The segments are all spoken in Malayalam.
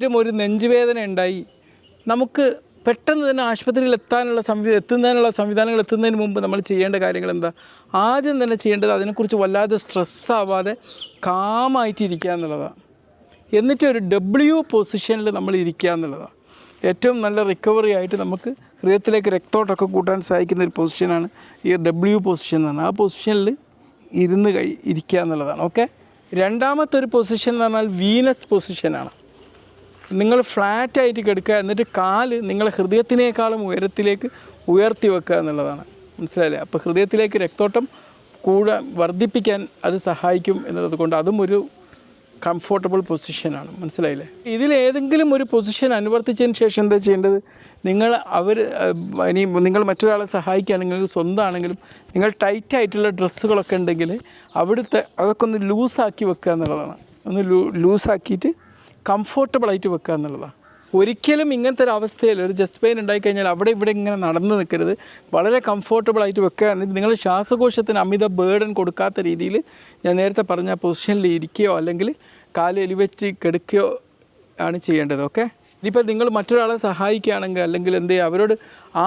ഏറ്റവും ഒരു നെഞ്ചുവേദന ഉണ്ടായി. നമുക്ക് പെട്ടെന്ന് തന്നെ ആശുപത്രിയിൽ എത്താനുള്ള സംവി എത്തുന്നതിനുള്ള സംവിധാനങ്ങൾ എത്തുന്നതിന് മുമ്പ് നമ്മൾ ചെയ്യേണ്ട കാര്യങ്ങൾ എന്താ? ആദ്യം തന്നെ ചെയ്യേണ്ടത് അതിനെക്കുറിച്ച് വല്ലാതെ സ്ട്രെസ് ആവാതെ കാമായിട്ടിരിക്കുക എന്നുള്ളതാണ് എന്നിട്ട് ഒരു ഡബ്ല്യു പൊസിഷനിൽ നമ്മൾ ഇരിക്കുക എന്നുള്ളതാണ് ഏറ്റവും നല്ല റിക്കവറി ആയിട്ട് നമുക്ക് ഹൃദയത്തിലേക്ക് രക്തോട്ടൊക്കെ കൂട്ടാൻ സഹായിക്കുന്ന ഒരു പൊസിഷനാണ് ഈ ഡബ്ല്യു പൊസിഷൻ എന്ന് പറഞ്ഞാൽ. ആ പൊസിഷനിൽ ഇരുന്ന് കഴി ഇരിക്കുക എന്നുള്ളതാണ്. ഓക്കെ രണ്ടാമത്തെ ഒരു പൊസിഷൻ എന്ന് പറഞ്ഞാൽ വീനസ് പൊസിഷനാണ് നിങ്ങൾ ഫ്ലാറ്റായിട്ട് കിടക്കുക എന്നിട്ട് കാൽ നിങ്ങളുടെ ഹൃദയത്തിനേക്കാളും ഉയരത്തിലേക്ക് ഉയർത്തി വെക്കുക എന്നുള്ളതാണ്. മനസ്സിലായില്ലേ? അപ്പോൾ ഹൃദയത്തിലേക്ക് രക്തോട്ടം കൂടെ വർദ്ധിപ്പിക്കാൻ അത് സഹായിക്കും എന്നുള്ളത് കൊണ്ട് അതും ഒരു കംഫോർട്ടബിൾ പൊസിഷനാണ് മനസ്സിലായില്ലേ? ഇതിലേതെങ്കിലും ഒരു പൊസിഷൻ അനുവർത്തിച്ചതിന് ശേഷം എന്താ ചെയ്യേണ്ടത്? നിങ്ങൾ അവർ ഇനി നിങ്ങൾ മറ്റൊരാളെ സഹായിക്കുകയാണെങ്കിൽ സ്വന്തമാണെങ്കിലും നിങ്ങൾ ടൈറ്റായിട്ടുള്ള ഡ്രസ്സുകളൊക്കെ ഉണ്ടെങ്കിൽ അവിടുത്തെ അതൊക്കെ ഒന്ന് ലൂസാക്കി വെക്കുക എന്നുള്ളതാണ്. ഒന്ന് ലൂ ലൂസാക്കിയിട്ട് കംഫോർട്ടബിൾ ആയിട്ട് വെക്കുക എന്നുള്ളതാണ് ഒരിക്കലും ഇങ്ങനത്തെ ഒരു അവസ്ഥയിൽ ഒരു ജസ്റ്റ് പെയിൻ ഉണ്ടായിക്കഴിഞ്ഞാൽ അവിടെ ഇവിടെ ഇങ്ങനെ നടന്നു നിൽക്കരുത്. വളരെ കംഫോർട്ടബിൾ ആയിട്ട് വെക്കുക. എന്നിട്ട് നിങ്ങൾ ശ്വാസകോശത്തിന് അമിത ബേർഡൻ കൊടുക്കാത്ത രീതിയിൽ ഞാൻ നേരത്തെ പറഞ്ഞ പൊസിഷനിൽ ഇരിക്കുകയോ അല്ലെങ്കിൽ കാൽ എലിവെച്ച് കിടക്കുകയോ ആണ് ചെയ്യേണ്ടത് ഓക്കെ ഇനിയിപ്പോൾ നിങ്ങൾ മറ്റൊരാളെ സഹായിക്കുകയാണെങ്കിൽ അല്ലെങ്കിൽ എന്ത് ചെയ്യുക അവരോട്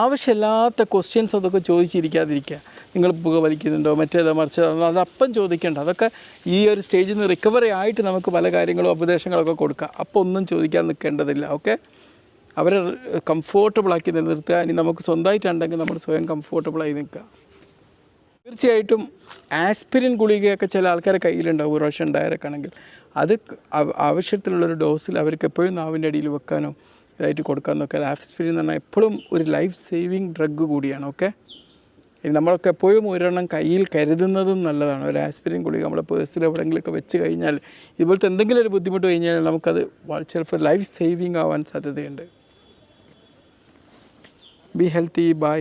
ആവശ്യമില്ലാത്ത ക്വസ്റ്റ്യൻസ് അതൊക്കെ ചോദിച്ചിരിക്കാതിരിക്കുക. നിങ്ങൾ പുക വലിക്കുന്നുണ്ടോ മറ്റേതോ മറിച്ചതോ അതപ്പം ചോദിക്കേണ്ട. അതൊക്കെ ഈ ഒരു സ്റ്റേജിൽ നിന്ന് റിക്കവറി ആയിട്ട് നമുക്ക് പല കാര്യങ്ങളും ഉപദേശങ്ങളൊക്കെ കൊടുക്കാം. അപ്പോൾ ഒന്നും ചോദിക്കാൻ നിൽക്കേണ്ടതില്ല ഓക്കെ അവരെ കംഫോർട്ടബിളാക്കി നിലനിർത്തുക. ഇനി നമുക്ക് സ്വന്തമായിട്ടുണ്ടെങ്കിൽ നമ്മൾ സ്വയം കംഫോർട്ടബിളായി നിൽക്കുക. തീർച്ചയായിട്ടും ആസ്പിരിൻ ഗുളികയൊക്കെ ചില ആൾക്കാരെ കയ്യിലുണ്ടാവും ഒരു ഉണ്ടായവരൊക്കെ ആണെങ്കിൽ അത് ആവശ്യത്തിലുള്ളൊരു ഡോസിൽ അവർക്ക് എപ്പോഴും നാവിന്റെ അടിയിൽ വെക്കാനോ ഇതായിട്ട് കൊടുക്കാമെന്നൊക്കെ ആസ്പിരിൻ എന്ന് പറഞ്ഞാൽ എപ്പോഴും ഒരു ലൈഫ് സേവിങ് ഡ്രഗ് കൂടിയാണ് ഓക്കെ നമ്മളൊക്കെ എപ്പോഴും ഒരെണ്ണം കയ്യിൽ കരുതുന്നതും നല്ലതാണ്. ഒരു ആസ്പിരിൻ ഗുളിക നമ്മളെ പേഴ്സിൽ എവിടെയെങ്കിലുമൊക്കെ വെച്ച് കഴിഞ്ഞാൽ ഇതുപോലത്തെ എന്തെങ്കിലും ഒരു ബുദ്ധിമുട്ട് കഴിഞ്ഞാൽ നമുക്കത് ചിലപ്പോൾ ലൈഫ് സേവിങ് ആവാൻ സാധ്യതയുണ്ട്. Be healthy by